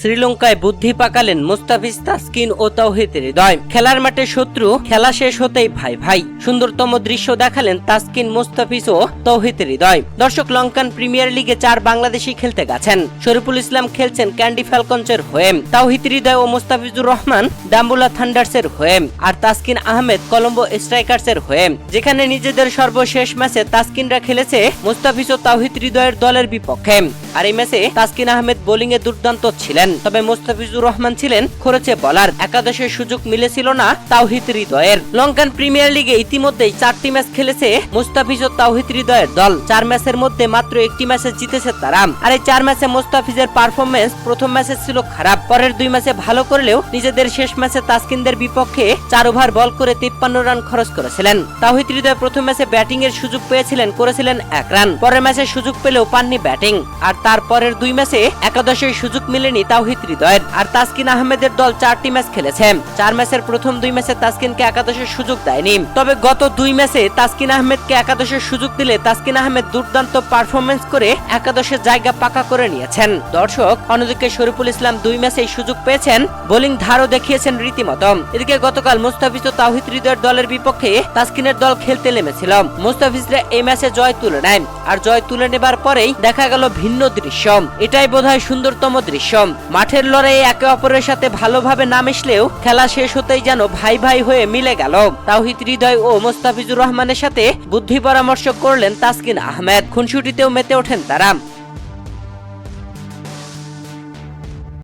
শ্রীলঙ্কায় বুদ্ধি পাকালেন মুস্তাফিজ তাসকিন ও তৌহিদ হৃদয়। খেলার মাঠে শত্রু, খেলা শেষ হতেই ভাই ভাই। সুন্দরতম দৃশ্য দেখালেন তাসকিন, মুস্তাফিজ ও তৌহিদ হৃদয়। দর্শক, লঙ্কান প্রিমিয়ার লিগে চার বাংলাদেশি খেলতে গেছেন। শরীফুল ইসলাম খেলছেন ক্যান্ডি ফ্যালকনসের হয়ে তাওহিদ হৃদয় ও মুস্তাফিজুর রহমান ডাম্বুলা থান্ডার্সের হয়ে আর তাসকিন আহমেদ কলম্বো স্ট্রাইকার্সের হয়ে যেখানে নিজেদের সর্বশেষ ম্যাচে তাসকিনরা খেলেছে মুস্তাফিজ ও তাওহিদ হৃদয়ের দলের বিপক্ষে। আর এই ম্যাচে তাসকিন আহমেদ বোলিং এ দুর্দান্ত ছিলেন। তবে মুস্তাফিজুর রহমান ছিলেন খরচে বলার। একাদশের সুযোগ মিলেছিল না তাওহিদ হৃদয়ের। লঙ্কান প্রিমিয়ার লিগে ইতিমধ্যেই চারটি ম্যাচ খেলেছে মুস্তাফিজ ও তাওহিদ হৃদয়ের দল। চার ম্যাচের মধ্যে মাত্র একটি ম্যাচে জিতেছে তারা আর এই চার ম্যাচে মুস্তাফিজের পারফরমেন্স প্রথম ম্যাচে ছিল খারাপ। পরের দুই ম্যাচে ভালো করলেও নিজেদের শেষ ম্যাচে তাসকিনদের বিপক্ষে চার ওভার বল করে তিপ্পান্ন রান খরচ করেছিলেন। তাওহিদ হৃদয় প্রথম ম্যাচে ব্যাটিং এর সুযোগ পেয়েছিলেন, করেছিলেন এক রান। পরের ম্যাচে সুযোগ পেলেও পাননি ব্যাটিং। আর তারপরের দুই ম্যাচে একাদশের সুযোগ মিলেনি তাওহিদ হৃদয়ের। আর তাসকিন আহমেদের দল চারটি ম্যাচ খেলেছে। চার ম্যাচের প্রথম দুই ম্যাচে তাসকিনকে একাদশের সুযোগ দেয়নি। তবে গত দুই ম্যাচে তাসকিন আহমেদকে একাদশের সুযোগ দিলে তাসকিন আহমেদ দুর্দান্ত পারফরমেন্স করে একাদশের জায়গা পাকা করে নিয়েছেন। দর্শক, অন্যদিকে শরীফুল ইসলাম দুই ম্যাচেই সুযোগ পেয়েছেন। বোলিং ধারও দেখিয়েছেন রীতিমতো। এদিকে গতকাল মুস্তাফিজ ও তাওহিদ হৃদয়ের দলের বিপক্ষে তাসকিনের দল খেলতে নেমেছিল। মুস্তাফিজরা এই ম্যাচে জয় তুলে নেয়। আর জয় তুলে নেবার পরেই দেখা গেল ভিন্ন দৃশ্য এটাই বোধহয় সুন্দরতম দৃশ্য মাঠের লড়াই একে অপরের সাথে ভালোভাবে না মিশলেও খেলা শেষ হতেই যেন ভাই ভাই হয়ে মিলে গেল। তাওহিদ হৃদয় ও মোস্তাফিজুর রহমানের সাথে বুদ্ধি পরামর্শ করলেন তাসকিন আহমেদ। খুনসুটিতেও মেতে ওঠেন তারা।